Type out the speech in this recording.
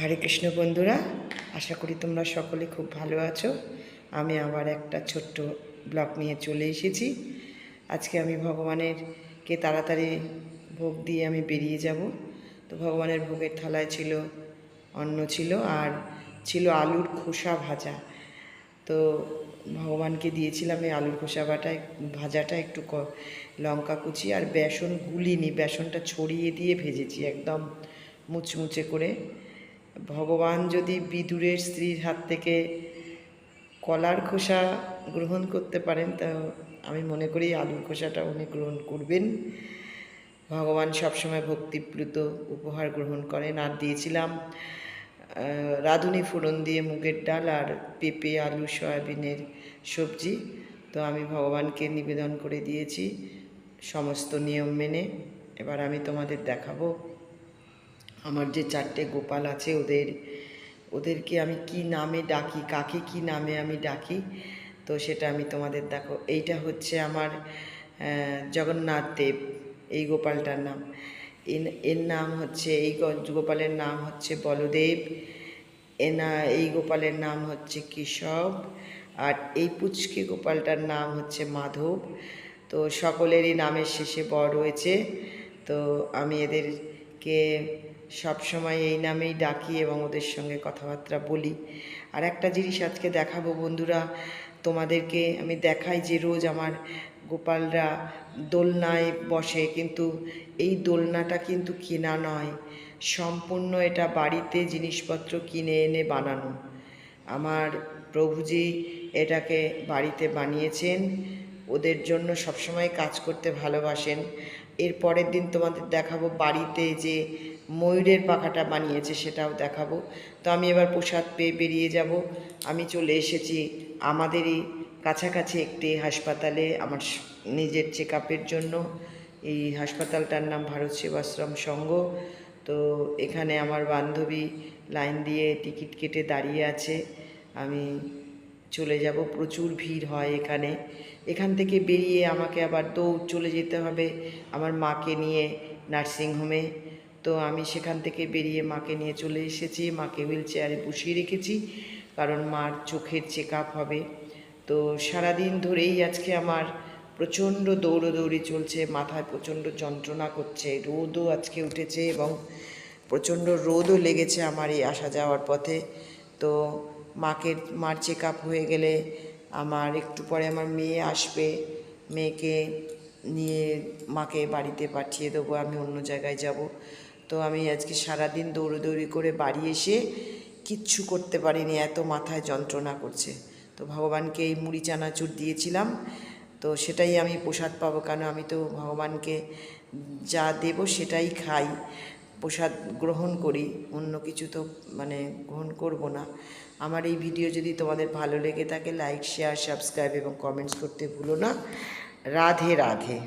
হরে কৃষ্ণ বন্ধুরা, আশা করি তোমরা সকলে খুব ভালো আছো। আমি আবার একটা ছোট্ট ব্লগ নিয়ে চলে এসেছি। আজকে আমি ভগবানের কে তাড়াতাড়ি ভোগ দিয়ে আমি বেরিয়ে যাব। তো ভগবানের ভোগের থালায় ছিল, অন্ন ছিল আর ছিল আলুর খোসা ভাজা। তো ভগবানকে দিয়েছিলাম এই আলুর খোসা বাটায় ভাজাটা একটু লঙ্কা কুচি আর বেসন গুলিনি, বেসনটা ছড়িয়ে দিয়ে ভেজেছি একদম মুচমুচে করে। ভগবান যদি বিদুরের স্ত্রীর হাত থেকে কলার খোসা গ্রহণ করতে পারেন, তা আমি মনে করি আলুর খোসাটা উনি গ্রহণ করবেন। ভগবান সবসময় ভক্তিপ্লুত উপহার গ্রহণ করেন। আর দিয়েছিলাম রাঁধুনি ফোড়ন দিয়ে মুগের ডাল আর পেঁপে, আলু, সয়াবিনের সবজি। তো আমি ভগবানকে নিবেদন করে দিয়েছি, সমস্ত নিয়ম মেনে। এবার আমি তোমাদের দেখাবো আমার যে চারটে গোপাল আছে ওদের, ওদেরকে আমি কি নামে ডাকি, কাকে কি নামে আমি ডাকি, তো সেটা আমি তোমাদের দেখো। এইটা হচ্ছে আমার জগন্নাথ দেব, এই গোপালটার নাম। এর নাম হচ্ছে, এই গোপালের নাম হচ্ছে বলদেব, এনা, এই গোপালের নাম হচ্ছে কেশব, আর এই পুচকে গোপালটার নাম হচ্ছে মাধব। তো সকলেরই নামের শেষে বড় রয়েছে। তো আমি এদেরকে সবসময় এই নামেই ডাকি এবং ওদের সঙ্গে কথাবার্তা বলি। আর একটা জিনিস আজকে দেখাবো বন্ধুরা, তোমাদেরকে আমি দেখাই যে রোজ আমার গোপালরা দোলনায় বসে, কিন্তু এই দোলনাটা কিন্তু কেনা নয়, সম্পূর্ণ এটা বাড়িতে জিনিসপত্র কিনে এনে বানানো। আমার প্রভুজি এটাকে বাড়িতে বানিয়েছেন, ওদের জন্য সবসময় কাজ করতে ভালোবাসেন। এর পরের দিন তোমাদের দেখাবো বাড়িতে যে ময়ূরের পাখাটা বানিয়েছে, সেটাও দেখাবো। তো আমি এবার প্রসাদ পেয়ে বেরিয়ে যাব। আমি চলে এসেছি আমাদেরই কাছাকাছি একটি হাসপাতালে, আমার নিজের চেক জন্য। এই হাসপাতালটার নাম ভারত সেবাশ্রম সংঘ। তো এখানে আমার বান্ধবী লাইন দিয়ে টিকিট কেটে দাঁড়িয়ে আছে। আমি চলে যাব, প্রচুর ভিড় হয় এখানে। এখান থেকে বেরিয়ে আমাকে আবার দৌড় চলে যেতে হবে আমার মাকে নিয়ে নার্সিংহোমে। তো আমি সেখান থেকে বেরিয়ে মাকে নিয়ে চলে এসেছি। মাকে হুইল চেয়ারে বসিয়ে রেখেছি, কারণ মার চোখের চেক হবে। তো সারাদিন ধরেই আজকে আমার প্রচণ্ড দৌড়োদৌড়ি চলছে, মাথায় প্রচণ্ড যন্ত্রণা করছে, রোদও আজকে উঠেছে এবং প্রচণ্ড রোদও লেগেছে আমার এই আসা যাওয়ার পথে। তো মাকে, মার চেক হয়ে গেলে আমার একটু পরে আমার মেয়ে আসবে। মেয়েকে নিয়ে মাকে বাড়িতে পাঠিয়ে দেবো, আমি অন্য জায়গায় যাব। তো আমি আজকে সারাদিন দৌড়োদৌড়ি করে বাড়ি এসে কিচ্ছু করতে পারিনি, এত মাথায় যন্ত্রণা করছে। তো ভগবানকে এই মুড়ি চানাচুর দিয়েছিলাম, তো সেটাই আমি প্রসাদ পাবো, কেন আমি তো ভগবানকে যা দেব সেটাই খাই। প্রসাদ গ্রহণ করি, অন্য কিছু তো মানে গ্রহণ করব না। আমার এই ভিডিও যদি তোমাদের ভালো লেগে থাকে লাইক শেয়ার সাবস্ক্রাইব এবং কমেন্টস করতে ভুলো না। রাধে রাধে।